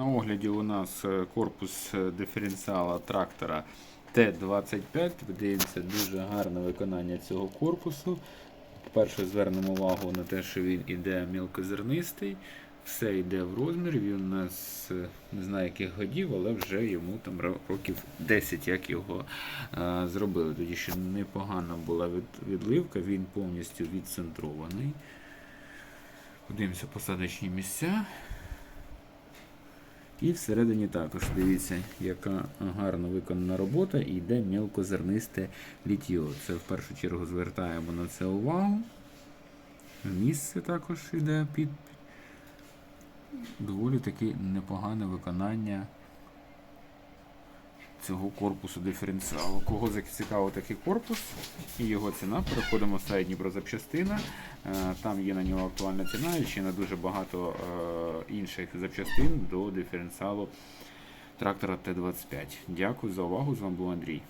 На огляді у нас е, корпус е, диференціала трактора Т-25. Видається дуже гарне виконання цього корпусу. Перше звернемо увагу на те, що він іде мілкозернистий, все йде в розмір. Він у нас е, не знаю яких годів, але вже йому там років 10, як його е, зробили. Тоді ще непогана була від, відливка, він повністю відцентрований. Подивимося посадочні місця. І всередині також дивіться, яка гарно виконана робота і йде мілкозернисте літіо. Це в першу чергу звертаємо на це увагу. Місце також йде під доволі таки непогане виконання цього корпусу диференціалу. Кого зацікавив такий корпус і його ціна, переходимо в сайт Дніпрозапчастина. Е, Там є на нього актуальна ціна і ще на дуже багато е, інших запчастин до диференціалу трактора Т-25. Дякую за увагу. З вами був Андрій.